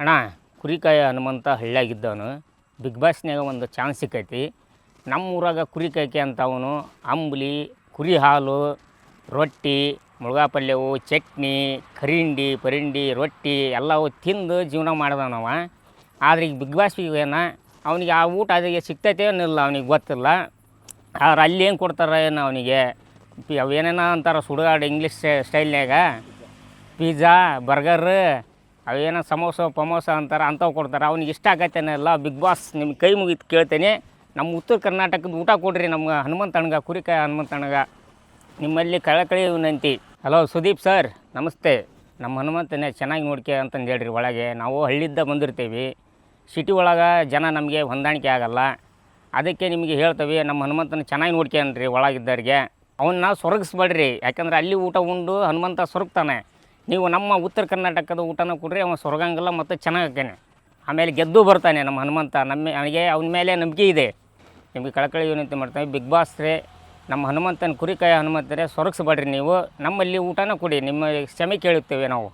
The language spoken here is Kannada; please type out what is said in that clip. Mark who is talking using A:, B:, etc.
A: ಅಣ್ಣ, ಕುರಿಕಾಯ ಹನುಮಂತ ಹಳ್ಳಿಯಾಗಿದ್ದವನು. ಬಿಗ್ ಬಾಸ್ನ್ಯಾಗ ಒಂದು ಚಾನ್ಸ್ ಸಿಕ್ಕೈತಿ. ನಮ್ಮ ಊರಾಗ ಕುರಿ ಕಾಯ್ಕೆ ಅಂತ ಅವನು. ಅಂಬ್ಲಿ ಕುರಿ ಹಾಲು ರೊಟ್ಟಿ ಮುಳುಗಾ ಪಲ್ಯವು ಚಟ್ನಿ, ಕರಿಂಡಿ, ಪರಿಂಡಿ, ರೊಟ್ಟಿ ಎಲ್ಲವೂ ತಿಂದು ಜೀವನ ಮಾಡಿದವನವ ಆದ್ರೆ ಈಗ ಬಿಗ್ ಬಾಸ್ ಏನ, ಅವನಿಗೆ ಆ ಊಟ ಅದಕ್ಕೆ ಸಿಗ್ತೈತೆ ಏನಿಲ್ಲ ಅವನಿಗೆ ಗೊತ್ತಿಲ್ಲ. ಆದ್ರೆ ಅಲ್ಲಿ ಏನು ಕೊಡ್ತಾರೆ ಏನು ಅವನಿಗೆ. ಅವೇನೇನೋ ಅಂತಾರೆ ಸುಡುಗಾಡು ಇಂಗ್ಲೀಷ್ ಸ್ಟೈಲ್ನ್ಯಾಗ ಪಿಜ್ಜಾ ಬರ್ಗರ್ ಅವೇನೋ ಸಮೋಸ, ಪಮೋಸ ಅಂತಾರೆ, ಅಂಥವು ಕೊಡ್ತಾರೆ. ಅವ್ನಿಗೆ ಇಷ್ಟ ಆಗತ್ತೇನೆಲ್ಲ ಬಿಗ್ ಬಾಸ್ ನಿಮ್ಗೆ ಕೈ ಮುಗಿತು ಕೇಳ್ತೇನೆ. ನಮ್ಮ ಉತ್ತರ ಕರ್ನಾಟಕದ ಊಟ ಕೊಡ್ರಿ ನಮ್ಗೆ. ಹನುಮಂತ ಹನುಮಂತಣ್ಣಗ. ನಿಮ್ಮಲ್ಲಿ ಕಳಕಳಿ ವಿನಂತಿ. ಹಲೋ ಸುದೀಪ್ ಸರ್ ನಮಸ್ತೆ. ನಮ್ಮ ಹನುಮಂತನೇ ಚೆನ್ನಾಗಿ ನೋಡ್ಕೆ ಅಂತಂದು ಹೇಳ್ರಿ ಒಳಗೆ. ನಾವು ಹಳ್ಳಿದ್ದ ಬಂದಿರ್ತೀವಿ. ಸಿಟಿ ಒಳಗೆ ಜನ ನಮಗೆ ಹೊಂದಾಣಿಕೆ ಆಗಲ್ಲ. ಅದಕ್ಕೆ ನಿಮಗೆ ಹೇಳ್ತೇವೆ, ನಮ್ಮ ಹನುಮಂತನ ಚೆನ್ನಾಗಿ ನೋಡ್ಕೊಂಡ್ರಿ ಒಳಗಿದ್ದವ್ರಿಗೆ. ಅವನ್ನ ಸೊರಗಿಸ್ಬೇಡ್ರಿ ಯಾಕಂದ್ರೆ ಅಲ್ಲಿ ಊಟ ಉಂಡು, ಹನುಮಂತ ಸೊರಗ್ತಾನೆ ನೀವು ನಮ್ಮ ಉತ್ತರ ಕರ್ನಾಟಕದ ಊಟನ ಕೊಡ್ರಿ ಅವನು ಸೊರಗಂಗಿಲ್ಲ ಮತ್ತು ಚೆನ್ನಾಗೇನೆ ಆಮೇಲೆ ಗೆದ್ದು ಬರ್ತಾನೆ ನಮ್ಮ ಹನುಮಂತ. ನಮ್ಮ ಅವನಿಗೆ, ಅವನ ಮೇಲೆ ನಂಬಿಕೆ ಇದೆ. ನಿಮಗೆ ಕಳಕಳಿ ವಿನಂತಿ ಮಾಡ್ತಾನೆ, ಬಿಗ್ ಬಾಸ್ ರೇ, ನಮ್ಮ ಹನುಮಂತನ ಕುರಿಕಾಯ ಹನುಮಂತರೇ ಸೊರಗಿಸ್ಬೇಡ್ರಿ ನೀವು. ನಮ್ಮಲ್ಲಿ ಊಟನ ಕೊಡಿ, ನಿಮ್ಮ ಕ್ಷಮೆ ಕೇಳುತ್ತೇವೆ ನಾವು.